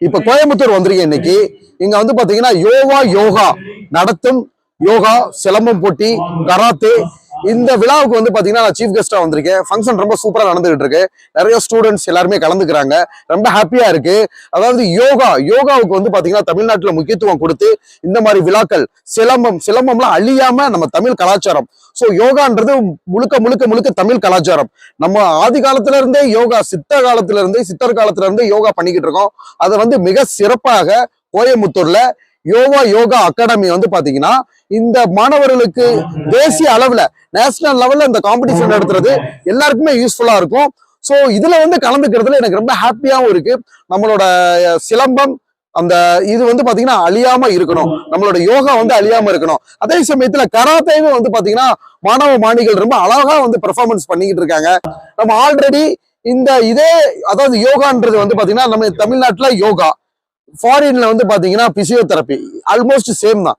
இப்ப கோயம்புத்தூர் வந்திருக்கேன் இன்னைக்கு. இங்க வந்து பாத்தீங்கன்னா யோகா யோகா நடத்தும் யோகா சிலம்பம் போட்டி கராத்தே இந்த விழாவுக்கு வந்து பாத்தீங்கன்னா நான் சீஃப் கெஸ்டா வந்திருக்கேன். ஃபங்க்ஷன் ரொம்ப சூப்பரா நடந்துகிட்டு இருக்கு நிறைய ஸ்டூடெண்ட்ஸ் எல்லாருமே கலந்துக்கிறாங்க. ரொம்ப ஹாப்பியா இருக்கு. அதாவது யோகா யோகாவுக்கு வந்து பாத்தீங்கன்னா தமிழ்நாட்டுல முக்கியத்துவம் கொடுத்து இந்த மாதிரி விழாக்கள் சிலம்பம் சிலம்பம்லாம் அழியாம நம்ம தமிழ் கலாச்சாரம். சோ யோகான்றது முழுக்க முழுக்க முழுக்க தமிழ் கலாச்சாரம். நம்ம ஆதி காலத்துல இருந்தே யோகா சித்த காலத்துல இருந்தே சித்தர் காலத்துல இருந்தே யோகா பண்ணிக்கிட்டு இருக்கோம் அதை வந்து மிக சிறப்பாக கோயம்புத்தூர்ல யோகா யோகா அகாடமி வந்து பாத்தீங்கன்னா இந்த மாணவர்களுக்கு தேசிய அளவுல நேஷனல் லெவல்ல இந்த காம்படிஷன் நடத்துறது எல்லாருக்குமே யூஸ்ஃபுல்லா இருக்கும். ஸோ இதுல வந்து கலந்துக்கிறதுல எனக்கு ரொம்ப ஹாப்பியாகவும் இருக்கு. நம்மளோட சிலம்பம் அந்த இது வந்து பாத்தீங்கன்னா அழியாம இருக்கணும். நம்மளோட யோகா வந்து அழியாம இருக்கணும். அதே சமயத்துல கராத்தேவே வந்து பாத்தீங்கன்னா மாணவ மாணிகள் ரொம்ப அழகா வந்து பெர்ஃபார்மன்ஸ் பண்ணிக்கிட்டு இருக்காங்க. நம்ம ஆல்ரெடி இந்த இதே அதாவது யோகான்றது வந்து பாத்தீங்கன்னா நம்ம தமிழ்நாட்டுல யோகா. ஃபாரின்ல வந்து பாத்தீங்கன்னா பிசியோதெரப்பி ஆல்மோஸ்ட் சேம் தான்.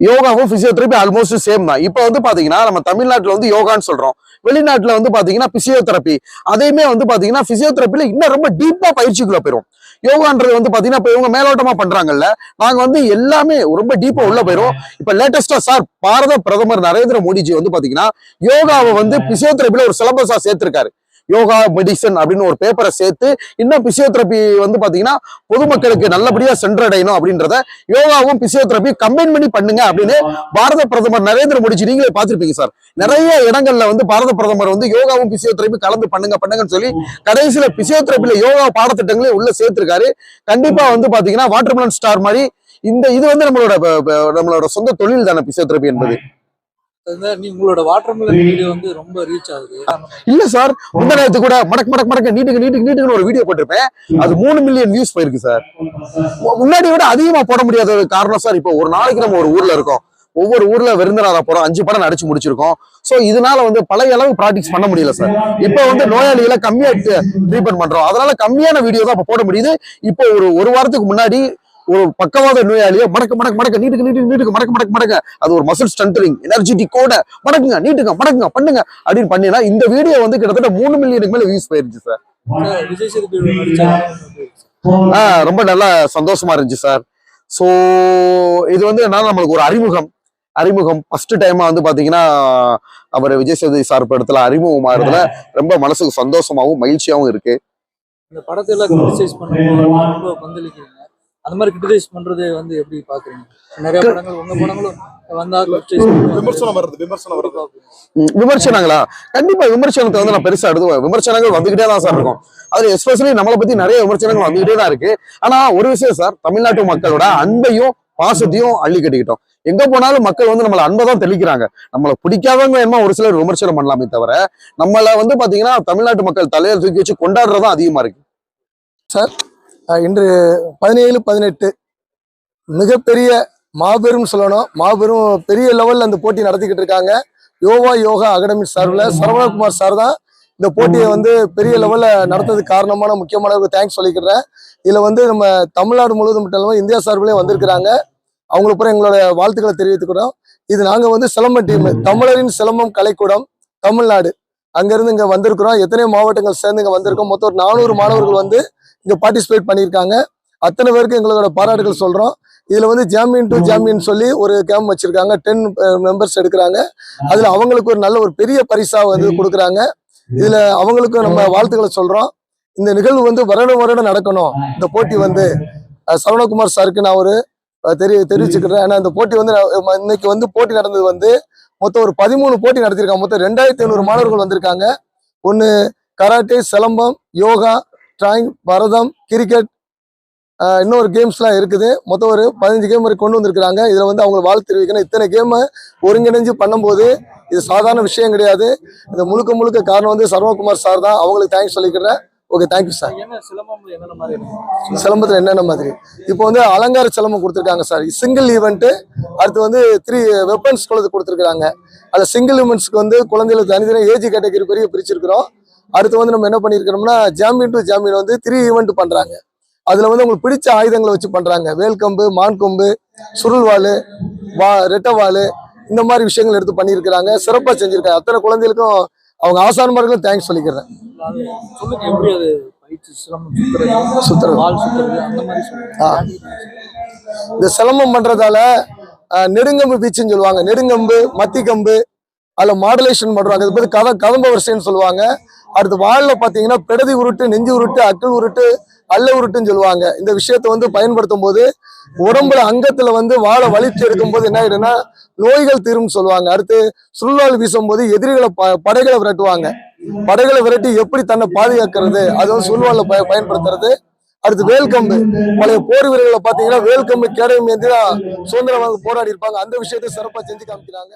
யோகாவும் பிசியோதெரப்பி ஆல்மோஸ்ட் சேம் தான். இப்போ வந்து பாத்தீங்கன்னா நம்ம தமிழ்நாட்டுல வந்து யோகான்னு சொல்றோம். வெளிநாட்டுல வந்து பாத்தீங்கன்னா பிசியோதெரப்பி அதையுமே வந்து பாத்தீங்கன்னா பிசியோதெரப்பில இன்னும் ரொம்ப டீப்பா பயிற்சிக்குள்ள போயிடும் யோகான்றது வந்து பாத்தீங்கன்னா இப்ப இவங்க மேலோட்டமா பண்றாங்கல்ல நாங்க வந்து எல்லாமே ரொம்ப டீப்பா உள்ள போயிரும். இப்ப லேட்டஸ்டா சார் பாரத பிரதமர் நரேந்திர மோடிஜி வந்து பாத்தீங்கன்னா யோகாவை வந்து பிசியோதெரப்பில ஒரு சிலபஸா சேர்த்திருக்காரு. யோகா மெடிசன் அப்படின்னு ஒரு பேப்பரை சேர்த்து இன்னும் பிசியோதெரப்பி வந்து பாத்தீங்கன்னா பொதுமக்களுக்கு நல்லபடியா சென்றடையணும் அப்படின்றத யோகாவும் பிசியோதெரப்பி கம்பைன் பண்ணி பண்ணுங்க அப்படின்னு பாரத பிரதமர் நரேந்திர மோடிஜி நீங்களே பார்த்திருப்பீங்க சார். நிறைய இடங்கள்ல வந்து பாரத பிரதமர் வந்து யோகாவும் பிசியோதெரப்பி கலந்து பண்ணுங்க பண்ணுங்கன்னு சொல்லி கடைசியில பிசியோதெரப்பில யோகா பாடத்திட்டங்களே உள்ள சேர்த்திருக்காரு. கண்டிப்பா வந்து பாத்தீங்கன்னா வாட்டர்மெலன் ஸ்டார் மாதிரி இந்த இது வந்து நம்மளோட நம்மளோட சொந்த தொழில் தானே பிசியோதெரப்பி என்பது. உங்களோட வாட்டர்மெலன் வீடியோ வந்து ரொம்ப ரீச் ஆகுது. இல்ல சார் முந்த நேரத்து கூட மடக்கு மடக்கு மடக்கு நீட்டுக்கு நீட்டுக்கு நீட்டுக்குன்னு ஒரு வீடியோ போட்டிருப்பேன். அது மூணு மில்லியன் வியூஸ் போயிருக்கு சார். முன்னாடி விட அதிகமா போட முடியாத காரணம் சார் இப்போ ஒரு நாளைக்கு நம்ம ஒரு ஊர்ல இருக்கோம். ஒவ்வொரு ஊர்ல விருந்தினரா போறோம் அஞ்சு படம் நடிச்சு முடிச்சிருக்கோம். சோ இதனால வந்து பழைய அளவு ப்ராக்டிஸ் பண்ண முடியல சார். இப்போ வந்து நோயாளிகளை கம்மியா ட்ரீட்மெண்ட் பண்றோம். அதனால கம்மியான வீடியோ தான் இப்ப போட முடியுது. இப்போ ஒரு ஒரு வாரத்துக்கு முன்னாடி ஒரு பக்கவாத நோயாளியை மடக்க மடக்க மடக்க நீட்டுக்கு நீட்டுக்கு நீட்டுக்கு மடக்க மடக்க மடக்க. அது ஒரு மசில் ஸ்ட்ரென்தனிங் எனர்ஜெட்டிக்கோட மடக்குங்க நீட்டுங்க மடக்குங்க பண்ணுங்க. அப்படின்னு பண்ணினா இந்த வீடியோ வந்து கிட்டத்தட்ட மூணு மில்லியனுக்கு மேல வியூஸ் போயிருச்சு சார் ஆ ரொம்ப நல்லா சந்தோஷமா இருந்துச்சு சார் ஸோ இது வந்து என்னன்னா நம்மளுக்கு ஒரு அறிமுகம். அறிமுகம். ஃபர்ஸ்ட் டைமா வந்து பாத்தீங்கன்னா அவர் விஜய் சேதுபதி சார் படத்துல அறிமுகம் ஆகிறதுல ரொம்ப மனசுக்கு சந்தோஷமாவும் மகிழ்ச்சியாவும் இருக்கு. இந்த படத்தை எல்லாம் கிரிட்டிசைஸ் பண்ணும்போது ரொம்ப பங்களிக்கிறீங்க. அந்த மாதிரி கிரிட்டிசைஸ் பண்றது வந்து எப்படி பாக்குறீங்க? நிறைய படங்கள் உங்க படங்களும் வந்தா criticize பண்ணுவாங்க. விமர்சனம் வருது விமர்சனம் வருது. ம், விமர்சனங்களா? கண்டிப்பா விமர்சனத்தை வந்து நான் பெருசா எடுத்துவேன் விமர்சனங்கள் வந்துகிட்டே தான் சார் இருக்கும். அது எஸ்பெஷலி நம்மளை பத்தி நிறைய விமர்சனங்கள் வந்துகிட்டே தான் இருக்கு. ஆனா ஒரு விஷயம் சார் தமிழ்நாட்டு மக்களோட அன்பையும் பாசத்தையும் அள்ளி கட்டிக்கிட்டோம். எங்க போனாலும் மக்கள் வந்து நம்மள அன்பை தான் தெளிக்கிறாங்க. நம்மளை பிடிக்காதவங்க என்ன ஒரு சிலர் விமர்சனம் பண்ணலாமே தவிர நம்மள வந்து பாத்தீங்கன்னா தமிழ்நாட்டு மக்கள் தலையில தூக்கி வச்சு கொண்டாடுறதும் அதிகமா இருக்கு. அஹ் இன்று பதினேழு பதினெட்டு. மிகப்பெரிய மாபெரும் சொல்லணும். மாபெரும் பெரிய லெவல்ல அந்த போட்டி நடத்திக்கிட்டு இருக்காங்க. யோகா யோகா அகாடமி சார்பில் சரவணகுமார் சார் தான் இந்த போட்டியை வந்து பெரிய லெவல்ல நடத்துறதுக்கு காரணமான முக்கியமான தேங்க்ஸ் சொல்லிக்கிறேன். இதுல வந்து நம்ம தமிழ்நாடு முழுவதும் மட்டும் இல்லாமல் இந்தியா சார்பிலையும் வந்திருக்கிறாங்க. அவங்களுக்கு அப்புறம் எங்களோட வாழ்த்துக்களை தெரிவித்துக்கிறோம். இது நாங்க வந்து சிலம்பம் டீம் தமிழரின் சிலம்பம் கலைக்கூடம் தமிழ்நாடு. அங்கிருந்து இங்க வந்திருக்கிறோம். எத்தனையோ மாவட்டங்கள் சேர்ந்து இங்க வந்திருக்கோம். மொத்தம் ஒரு நானூறு மாணவர்கள் வந்து இங்கே பார்ட்டிசிபேட் பண்ணியிருக்காங்க. அத்தனை பேருக்கு எங்களோட பாராட்டுகள் சொல்கிறோம் இதில் வந்து ஜாமியன் டு ஜாமியன் சொல்லி ஒரு கேம்ப் வச்சுருக்காங்க. டென் மெம்பர்ஸ் எடுக்கிறாங்க. அதில் அவங்களுக்கு ஒரு நல்ல ஒரு பெரிய பரிசாக வந்து கொடுக்குறாங்க. இதில் அவங்களுக்கும் நம்ம வாழ்த்துக்களை சொல்கிறோம் இந்த நிகழ்வு வந்து வருடம் வருடம் நடக்கணும். இந்த போட்டி வந்து சரவணகுமார் சாருக்கு நான் ஒரு தெரி தெரிவிச்சுக்கிறேன். ஏன்னா இந்த போட்டி வந்து இன்னைக்கு வந்து போட்டி நடந்தது வந்து மொத்தம் ஒரு பதிமூணு போட்டி நடத்திருக்காங்க மொத்தம் ரெண்டாயிரத்தி ஐநூறு மாணவர்கள் வந்திருக்காங்க. ஒன்று கராட்டே சிலம்பம் யோகா டிராயிங் பரதம் கிரிக்கெட் இன்னொரு கேம்ஸ்லாம் இருக்குது. மொத்தம் ஒரு பதினஞ்சு கேம் வரை கொண்டு வந்திருக்கிறாங்க. இதில் வந்து அவங்க வாழ்த்து தெரிவிக்கணும். இத்தனை கேமை ஒருங்கிணைஞ்சு பண்ணும்போது இது சாதாரண விஷயம் கிடையாது. இந்த முழுக்க முழுக்க காரணம் வந்து சர்வகுமார் சார் தான். அவங்களுக்கு தேங்க்ஸ் சொல்லிக்கிறேன். Okay thank you sir? சிலம்பத்தில் என்னென்ன மாதிரி? இப்போ வந்து அலங்கார சிலம்பம் கொடுத்துருக்காங்க சார் சிங்கிள் ஈவெண்ட்டு அடுத்து வந்து த்ரீ வெப்பன்ஸ் குழந்தை கொடுத்துருக்காங்க அதில் சிங்கிள் ஈவெண்ட்ஸ்க்கு வந்து குழந்தைகளுக்கு தனித்தனி ஏஜ் கேட்டகரி பெரிய பிரிச்சிருக்கிறோம். அடுத்து வந்து நம்ம என்ன பண்ணியிருக்கிறோம்னா ஜாமீன் டு ஜாமீன் வந்து த்ரீ ஈவெண்ட் பண்ணுறாங்க அதில் வந்து உங்களுக்கு பிடிச்ச ஆயுதங்களை வச்சு பண்ணுறாங்க வேல்கம்பு மான்கொம்பு சுருள்வாள் வா ரெட்டவாள் இந்த மாதிரி விஷயங்கள் எடுத்து பண்ணியிருக்கிறாங்க. சிறப்பாக செஞ்சுருக்காங்க. அத்தனை குழந்தைகளுக்கும் அவங்க ஆசான்மார்களுக்கும் தேங்க்ஸ் சொல்லிக்கிறேன். இந்த சிலம்பம் பண்றதால நெடுங்கம்பு பீச்சுன்னு சொல்லுவாங்க. நெடுங்கம்பு மத்தி கம்பு அதுல மாடுலேஷன் பண்றாங்க. இது பேர் கத கதம்ப வரிசைன்னு சொல்லுவாங்க. அடுத்து வால்ல பாத்தீங்கன்னா பெடதி உருட்டு நெஞ்சு உருட்டு அக்கல் உருட்டு அல்ல உருட்டுன்னு சொல்லுவாங்க. இந்த விஷயத்தை வந்து பயன்படுத்தும் போது உடம்புல அங்கத்துல வந்து வாழை வலிச்சு எடுக்கும் போது என்ன ஆயிடும்னா நோய்கள் தீரும் சொல்லுவாங்க. அடுத்து சுருளால் வீசும் போது எதிரிகளை ப- படைகளை விரட்டுவாங்க. படைகளை விரட்டி எப்படி தன்னை பாதுகாக்கிறது? அது வந்து சுருள்வாள்ல பய பயன்படுத்துறது. அடுத்து வேல்கம்பு. பழைய போர் வீரர்களை பாத்தீங்கன்னா வேல்கம்பு கேடயம் ஏந்தி தான் சுதந்திரமாக போராடி இருப்பாங்க. அந்த விஷயத்தை சிறப்பாக செஞ்சு காமிக்கிறாங்க.